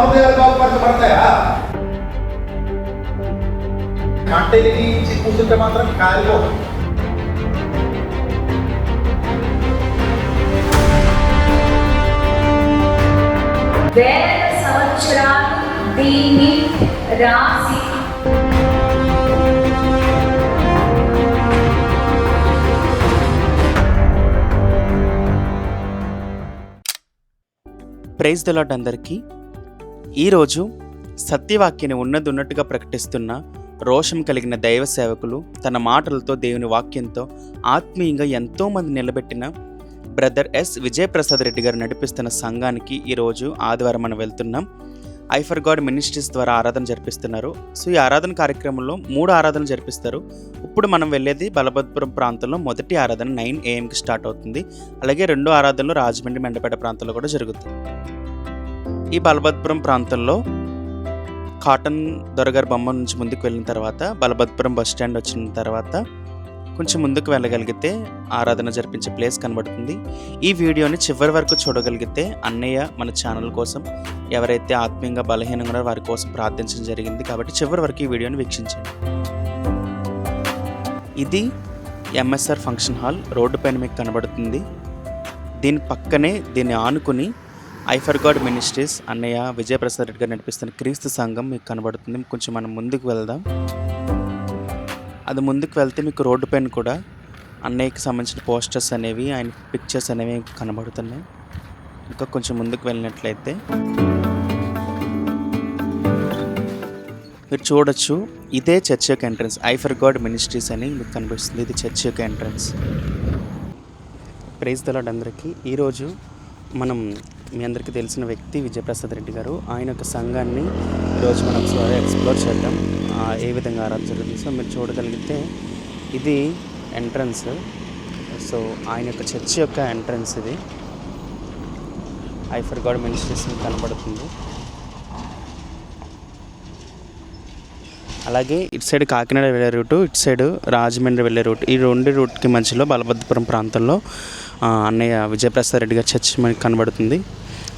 హృదయాలు బాగుపరచబడతాయా మంటలిని ఇచ్చి కూర్చుంటే మాత్రం కాలిపో వేల సంవత్సరాలు దీన్ని రాసి ప్రైజ్ ద లాట్ అందరికీ ఈరోజు సత్యవాక్యని ఉన్నది ఉన్నట్టుగా ప్రకటిస్తున్న రోషం కలిగిన దైవ సేవకులు తన మాటలతో దేవుని వాక్యంతో ఆత్మీయంగా ఎంతోమంది నిలబెట్టిన బ్రదర్ ఎస్ విజయప్రసాద్ రెడ్డి గారు నడిపిస్తున్న సంఘానికి ఈరోజు ఆదివారం మనం వెళ్తున్నాం. ఐఫర్ గాడ్ మినిస్ట్రీస్ ద్వారా ఆరాధన జరిపిస్తున్నారు. సో ఈ ఆరాధన కార్యక్రమంలో మూడు ఆరాధనలు జరిపిస్తారు. ఇప్పుడు మనం వెళ్ళేది బలభద్పురం ప్రాంతంలో మొదటి ఆరాధన నైన్ ఏఎంకి స్టార్ట్ అవుతుంది. అలాగే రెండో ఆరాధనలు రాజమండ్రి మెండపేట ప్రాంతంలో కూడా జరుగుతుంది. ఈ బలభద్రం ప్రాంతంలో కాటన్ దొరగారి బొమ్మ నుంచి ముందుకు వెళ్ళిన తర్వాత బలభద్రం బస్ స్టాండ్ వచ్చిన తర్వాత కొంచెం ముందుకు వెళ్ళగలిగితే ఆరాధన జరిపించే ప్లేస్ కనబడుతుంది. ఈ వీడియోని చివరి వరకు చూడగలిగితే అన్నయ్య మన ఛానల్ కోసం ఎవరైతే ఆత్మీయంగా బలహీనంగా వారి కోసం ప్రార్థించడం జరిగింది కాబట్టి చివరి వరకు ఈ వీడియోని వీక్షించండి. ఇది ఎంఎస్ఆర్ ఫంక్షన్ హాల్ రోడ్డు పైన మీకు కనబడుతుంది. దీని పక్కనే దీన్ని ఆనుకుని ఐఫర్ గాడ్ మినిస్ట్రీస్ అన్నయ్య విజయప్రసాద్ రెడ్డి గారు నడిపిస్తున్న క్రీస్తు సంఘం మీకు కనబడుతుంది. కొంచెం మనం ముందుకు వెళ్దాం. అది ముందుకు వెళ్తే మీకు రోడ్డు పైన కూడా అన్నయ్యకి సంబంధించిన పోస్టర్స్ అనేవి ఆయన పిక్చర్స్ అనేవి కనబడుతున్నాయి. ఇంకా కొంచెం ముందుకు వెళ్ళినట్లయితే మీరు చూడొచ్చు ఇదే చర్చ్ యొక్క ఎంట్రన్స్ ఐఫర్ గాడ్ మినిస్ట్రీస్ అని మీకు కనిపిస్తుంది ఇది చర్చ్ యొక్క ఎంట్రన్స్ ప్రైజ్ దలాడ్ అందరికీ. ఈరోజు మనం మీ అందరికీ తెలిసిన వ్యక్తి విజయప్రసాద్ రెడ్డి గారు. ఆయన యొక్క సంఘాన్ని ఈరోజు మనం ఒకసారి ఎక్స్ప్లోర్ చేద్దాం. ఏ విధంగా ఆరాధన జరుగుతుంది? సో మీరు చూడగలిగితే ఇది ఎంట్రన్స్ సో ఆయన యొక్క చర్చ్ యొక్క ఎంట్రన్స్ ఇది. ఐ ఫర్ గాడ్ మినిస్ట్రేషన్ కనబడుతుంది. అలాగే ఇటు సైడ్ కాకినాడ వెళ్ళే రూటు ఇటు సైడ్ రాజమండ్రి వెళ్ళే రూట్. ఈ రెండు రూట్కి మధ్యలో బలభద్రపురం ప్రాంతంలో అన్నయ్య విజయప్రసాద్ రెడ్డి గారి చర్చ్ మనకి కనబడుతుంది.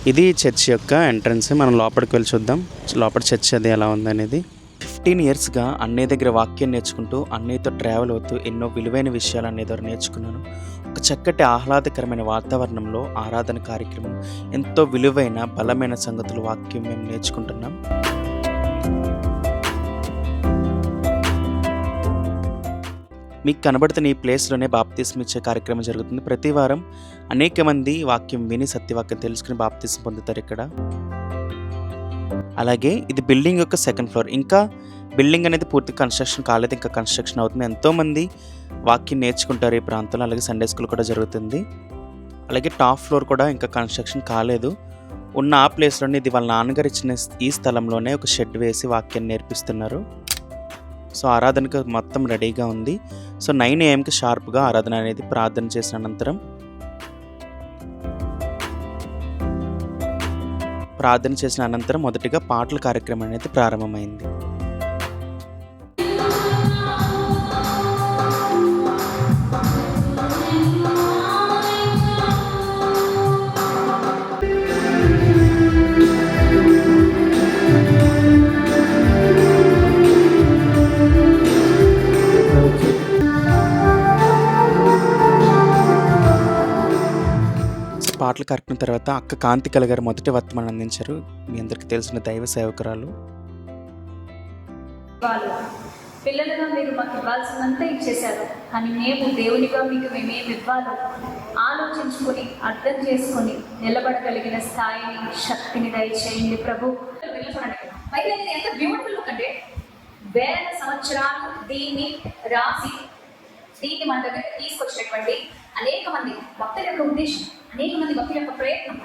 ఇది చర్చ్ యొక్క ఎంట్రన్స్. మనం లోపలికి వెళ్ళి చూద్దాం. లోపల చర్చ్ అది ఎలా ఉందనేది. ఫిఫ్టీన్ ఇయర్స్గా అన్నయ్య దగ్గర వాక్యం నేర్చుకుంటూ అన్నయ్యతో ట్రావెల్ అవుతూ ఎన్నో విలువైన విషయాలు అన్నయ్య ద్వారా నేర్చుకున్నాను. ఒక చక్కటి ఆహ్లాదకరమైన వాతావరణంలో ఆరాధన కార్యక్రమం ఎంతో విలువైన బలమైన సంగతులు వాక్యం మేము నేర్చుకుంటున్నాం. మీకు కనబడుతున్న ఈ ప్లేస్లోనే బాప్తీసం ఇచ్చే కార్యక్రమం జరుగుతుంది. ప్రతి వారం అనేక మంది వాక్యం విని సత్యవాక్యం తెలుసుకుని బాప్తీసం పొందుతారు ఇక్కడ. అలాగే ఇది బిల్డింగ్ యొక్క సెకండ్ ఫ్లోర్. ఇంకా బిల్డింగ్ అనేది పూర్తి కన్స్ట్రక్షన్ కాలేదు ఇంకా కన్స్ట్రక్షన్ అవుతుంది. ఎంతోమంది వాక్యం నేర్చుకుంటారు ఈ ప్రాంతంలో. అలాగే సండే స్కూల్ కూడా జరుగుతుంది. అలాగే టాప్ ఫ్లోర్ కూడా ఇంకా కన్స్ట్రక్షన్ కాలేదు. ఉన్న ఆ ప్లేస్లోనే ఇది వాళ్ళ నాన్నగారు ఇచ్చిన ఈ స్థలంలోనే ఒక షెడ్ వేసి వాక్యాన్ని నేర్పిస్తున్నారు. సో ఆరాధనకు మొత్తం రెడీగా ఉంది. సో నైన్ ఏఎంకి షార్ప్గా ఆరాధన అనేది ప్రార్థన చేసిన అనంతరం ప్రార్థన చేసిన అనంతరం మొదటిగా పాటల కార్యక్రమం అనేది ప్రారంభమైంది. పాటలు కరిపిన తర్వాత అక్క కాంతికల గారు మొదటి వర్తమానం అందించారు. మీ అందరికీ తెలిసిన దైవ సేవకురాలు. పిల్లలుగా మీరు మాకు ఇవ్వాల్సినంత ఇచ్చేశారు. కానీ మేము దేవునిగా మీకు మేమేమి ఇవ్వాలో ఆలోచించుకొని అర్థం చేసుకొని నిలబడగలిగిన స్థాయిని శక్తిని దయచేయండి ప్రభు. అయితే ఎంత బ్యూటిఫుల్ లుక్ అంటే వేల సంవత్సరాలు దీన్ని రాసి దీన్ని మన దగ్గర తీసుకొచ్చినటువంటి అనేక మంది భక్తుల యొక్క ఉద్దేశం అనేక మంది భక్తుల యొక్క ప్రయత్నం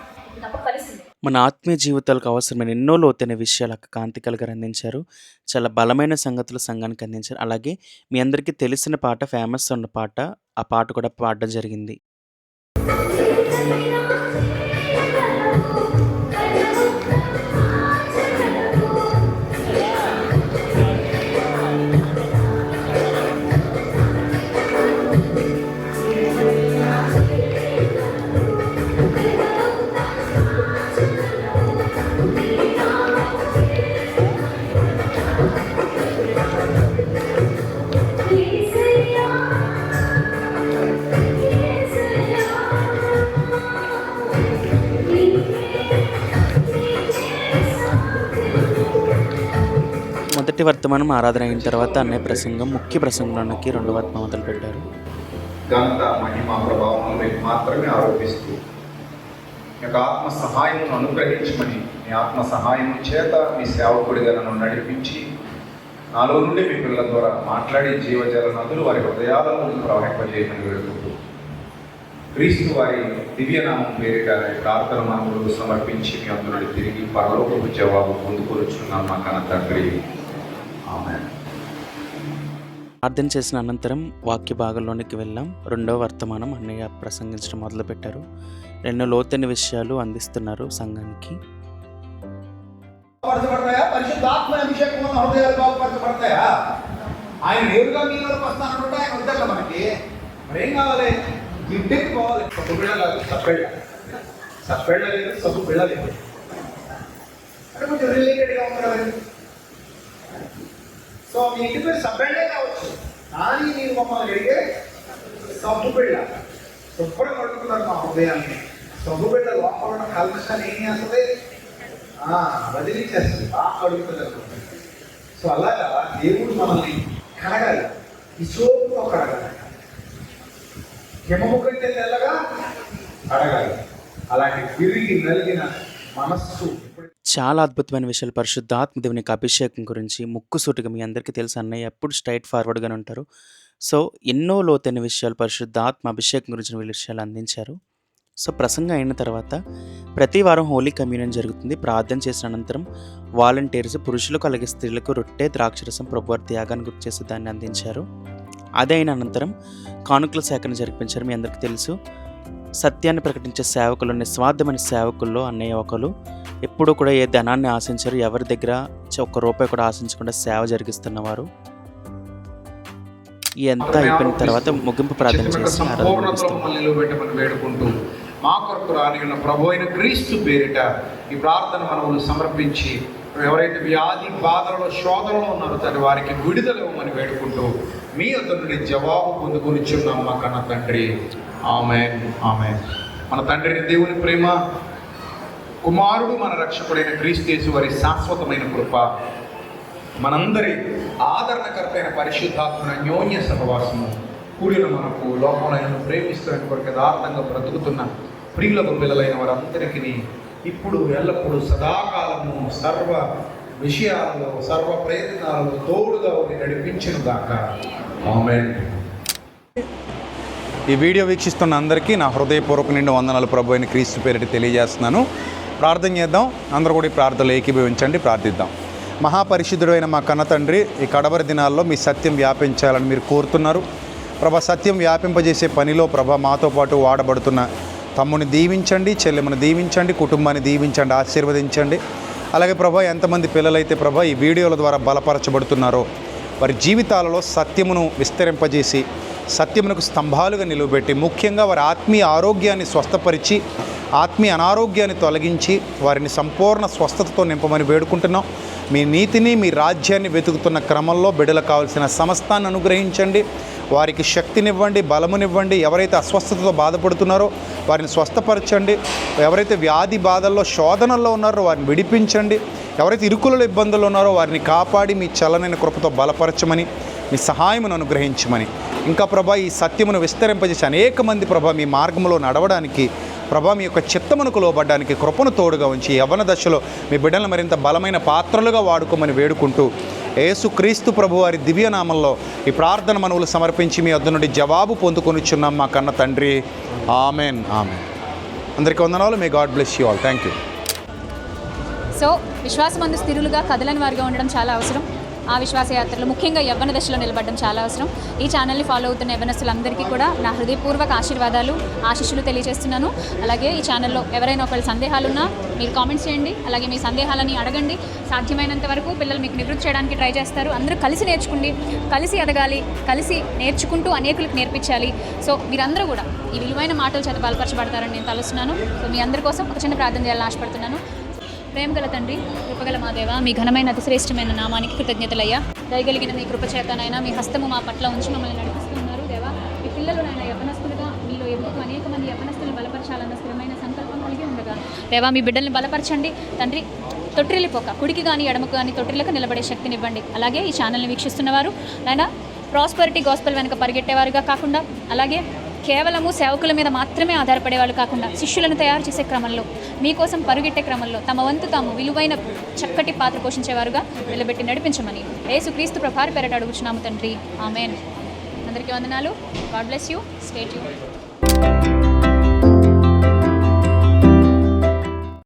తప్ప ఫలిస్తుంది. మన ఆత్మీయ జీవితాలకు అవసరమైన ఎన్నో లోతైన విషయాలు అక్క కాంతికల గారు అందించారు. చాలా బలమైన సంగతులు సంఘానికి అందించారు. అలాగే మీ అందరికీ తెలిసిన పాట ఫేమస్ ఉన్న పాట ఆ పాట కూడా పాడడం జరిగింది. వర్తమానం ఆరాధన అయిన తర్వాత అన్నయ్య ప్రసంగం ముఖ్య ప్రసంగంలోనికి రెండు వర్తమానం మొదలు పెట్టారు. గంత మహిమ ప్రభావం మాత్రమే ఆరోపిస్తూ యొక్క ఆత్మ సహాయమును అనుగ్రహించమని మీ ఆత్మ సహాయం చేత మీ సేవకుడిగా నన్ను నడిపించి నాలో నుండి మీ పిల్లల ద్వారా మాట్లాడి జీవజల నదులు వారి హృదయాలను ప్రవహింపజేయమని వేడుకుంటూ క్రీస్తు వారి దివ్యనామం పేరిట ప్రార్థన మనములు సమర్పించి మీ అందులో తిరిగి పరలోకపు జవాబు పొందుకొచ్చున్నాం మా కన్న తండ్రి ఆమె ప్రార్థన చేసిన అనంతరం వాక్య భాగంలోనికి వెళ్ళాం. రెండవ వర్తమానం అన్నయ్య ప్రసంగించడం మొదలుపెట్టారు. ఎన్నో లోతైన విషయాలు అందిస్తున్నారు సంఘానికి. ఆయన నేరుగా మీలోకి వస్తానంటే ఆయన వద్దట్ల మనకి మరి ఏం కావాలి? ఇంటికి పోవాలి. సబ్బు బిళ్ళ కాదు సబ్బెళ్ళ సబ్బెళ్ళ లేదు సబ్బు బిళ్ళ లేదు. అంటే కొంచెం రిలేటెడ్గా కదండి సో మీ ఇంటి పేరు సబ్బెళ్ళే కావచ్చు. కానీ మీరు మమ్మల్ని అడిగే సబ్బు బిళ్ళ. శుభ్రంగా మా హృదయాన్ని సబ్బు బిళ్ళ లోపల ఉన్న కల్మషాన్ని ఏం చేస్తుంది ఆ, వదిలించేస్తుంది బాగా కడుగుతున్నారు సో అలాగా దేవుడు మనల్ని కడగాలి ఈ సోపుతో కడగాలి హిమము కంటే తెల్లగా అడగాలి. అలాంటి విరిగి నలిగిన మనస్సు చాలా అద్భుతమైన విషయాలు. పరిశుద్ధాత్మ దేవుని యొక్క అభిషేకం గురించి ముక్కుసూటిగా మీ అందరికీ తెలుసు. అన్నయ్య ఎప్పుడు స్ట్రైట్ ఫార్వర్డ్గానే ఉంటారు. సో ఎన్నో లోతైన విషయాలు పరిశుద్ధాత్మ అభిషేకం గురించిన విషయాలు అందించారు. సో ప్రసంగం అయిన తర్వాత ప్రతి వారం హోలీ కమ్యూనియన్ జరుగుతుంది. ప్రార్థన చేసిన అనంతరం వాలంటీర్స్ పురుషులకు అలాగే స్త్రీలకు రొట్టె ద్రాక్షరసం ప్రభువారి త్యాగాన్ని గుర్తు చేసి దాన్ని అందించారు. అదే అయిన అనంతరం కానుకల సేకరణ జరిపించారు. మీ అందరికీ తెలుసు. సత్యాన్ని ప్రకటించే సేవకులు నిస్వార్థమైన సేవకుల్లో అన్నయ్య ఒకరు. ఎప్పుడూ కూడా ఏ ధనాన్ని ఆశించరు. ఎవరి దగ్గర ఒక్క రూపాయి కూడా ఆశించకుండా సేవ జరిగిస్తున్నవారు ఎంత అయిపోయిన తర్వాత ముగింపు ప్రార్థన చేసి వేడుకుంటూ మా కొరకు రాని ఉన్న ప్రభు అయిన క్రీస్తు పేరిట ఈ ప్రార్థన మనములు సమర్పించి ఎవరైతే వ్యాధి బాధలలో శోధనలో ఉన్నారో తండ్రి వారికి విడుదల ఇవ్వమని వేడుకుంటూ మీ వద్ద నుండి జవాబు పొందుకొనిచున్నాం మా కన్న తండ్రి. ఆమె ఆమె మన తండ్రిని దేవుని ప్రేమ కుమారుడు మన రక్షకుడైన క్రీస్తు వారి శాశ్వతమైన కృప మనందరి ఆదరణకర్తైన పరిశుద్ధాత్మన అన్యోన్య సహవాసము కూడిన మనకు లోకంలో ప్రేమిస్తున్న కొరకు యథార్థంగా బ్రతుకుతున్న ప్రియులకు పిల్లలైన వారందరికీ ఇప్పుడు ఎల్లప్పుడూ సదాకాలము సర్వ విషయాలలో సర్వ ప్రయత్నాలలో తోడుగా ఉండి నడిపించిన దాకా ఈ వీడియో వీక్షిస్తున్న అందరికీ నా హృదయపూర్వక నిండు వందనాలు ప్రభు అయిన క్రీస్తు పేరిట తెలియజేస్తున్నాను. ప్రార్థన చేద్దాం. అందరూ కూడా ఈ ప్రార్థనలు ఏకీభవించండి ప్రార్థిద్దాం. మహాపరిశుద్ధుడైన మా కన్న తండ్రి ఈ కడవరి దినాల్లో మీ సత్యం వ్యాపించాలని మీరు కోరుతున్నారు. ప్రభా సత్యం వ్యాపింపజేసే పనిలో ప్రభ మాతో పాటు వాడబడుతున్న తమ్ముని దీవించండి చెల్లెమ్మని దీవించండి కుటుంబాన్ని దీవించండి ఆశీర్వదించండి. అలాగే ప్రభా ఎంతమంది పిల్లలైతే ప్రభా ఈ వీడియోల ద్వారా బలపరచబడుతున్నారో వారి జీవితాలలో సత్యమును విస్తరింపజేసి సత్యమునకు స్తంభాలుగా నిలువబెట్టి ముఖ్యంగా వారి ఆత్మీయ ఆరోగ్యాన్ని స్వస్థపరిచి ఆత్మీయ అనారోగ్యాన్ని తొలగించి వారిని సంపూర్ణ స్వస్థతతో నింపమని వేడుకుంటున్నాం. మీ నీతిని మీ రాజ్యాన్ని వెతుకుతున్న క్రమంలో బిడ్డలకు కావాల్సిన సమస్తాన్ని అనుగ్రహించండి. వారికి శక్తినివ్వండి బలమునివ్వండి. ఎవరైతే అస్వస్థతతో బాధపడుతున్నారో వారిని స్వస్థపరచండి. ఎవరైతే వ్యాధి బాధల్లో శోధనల్లో ఉన్నారో వారిని విడిపించండి. ఎవరైతే ఇరుకులలో ఇబ్బందులు ఉన్నారో వారిని కాపాడి మీ చలనైన కృపతో బలపరచమని మీ సహాయమును అనుగ్రహించమని. ఇంకా ప్రభా ఈ సత్యమును విస్తరింపజేసి అనేక మంది ప్రభా మీ మార్గంలో నడవడానికి ప్రభా మీ యొక్క చిత్తమునకు లోబడ్డానికి కృపను తోడుగా ఉంచి యవ్వన దశలో మీ బిడ్డలను మరింత బలమైన పాత్రలుగా వాడుకోమని వేడుకుంటూ యేసు క్రీస్తు ప్రభు వారి దివ్యనామంలో ఈ ప్రార్థన మనవులు సమర్పించి మీ వద్ద నుండి జవాబు పొందుకొనిచున్నాం మా కన్న తండ్రి. ఆమెన్. ఆమెన్. అందరికీ వందనాలు. May God bless you all thank you so విశ్వాసమందు స్థిరులుగా కదలని వారిగా ఉండడం చాలా అవసరం. ఆ విశ్వాస యాత్రలో ముఖ్యంగా యవ్వన దశలో నిలబడడం చాలా అవసరం. ఈ ఛానల్ని ఫాలో అవుతున్న యవ్వనస్తులందరికీ కూడా నా హృదయపూర్వక ఆశీర్వాదాలు ఆశీస్సులు తెలియజేస్తున్నాను. అలాగే ఈ ఛానల్లో ఎవరైనా ఒకవేళ సందేహాలు ఉన్నా మీరు కామెంట్స్ చేయండి అలాగే మీ సందేహాలని అడగండి. సాధ్యమైనంత వరకు పిల్లలు మీకు నివృత్తి చేయడానికి ట్రై చేస్తారు. అందరూ కలిసి నేర్చుకోండి కలిసి ఎదగాలి కలిసి నేర్చుకుంటూ అనేకులకు నేర్పించాలి. సో మీరందరూ కూడా ఈ విలువైన మాటలు చేత బలపరచబడతారని నేను తలుస్తున్నాను. సో మీ అందరి కోసం ఒక చిన్న ప్రార్థన చేయాలని ఆశపడుతున్నాను. ప్రేమ గల తండ్రి కృపగల మా దేవ మీ ఘనమైన అతి శ్రేష్టమైన నామానికి కృతజ్ఞతలయ్యా. దయగలిగిన మీ కృపచేతనైనా మీ హస్తము మా పట్ల ఉంచి మమ్మల్ని నడిపిస్తున్నారు దేవా. మీ పిల్లలు నాయన యపనస్తులుగా మీలో ఎందుకు అనేక మంది యపనస్తులను బలపరచాలన్న స్థిరమైన సంకల్పం కలిగి ఉండగా. దేవా మీ బిడ్డల్ని బలపరచండి. తండ్రి తొట్టిల్లిపోక కుడికి కానీ ఎడమకు కానీ తొట్టిలకు నిలబడే శక్తిని ఇవ్వండి. అలాగే ఈ ఛానల్ని వీక్షిస్తున్నవారు నాయన ప్రాస్పరిటీ గాస్పల్ వెనుక పరిగెట్టేవారుగా కాకుండా అలాగే కేవలము సేవకుల మీద మాత్రమే ఆధారపడేవాళ్ళు కాకుండా శిష్యులను తయారు చేసే క్రమంలో మీకోసం పరుగెట్టే క్రమంలో తమ వంతు తాము విలువైన చక్కటి పాత్ర పోషించేవారుగా నిలబెట్టి నడిపించమని యేసుక్రీస్తు ప్రభారి పేరట అడుగుచున్నాము తండ్రి. ఆమెన్. అందరికీ వందనాలు. God bless you. State you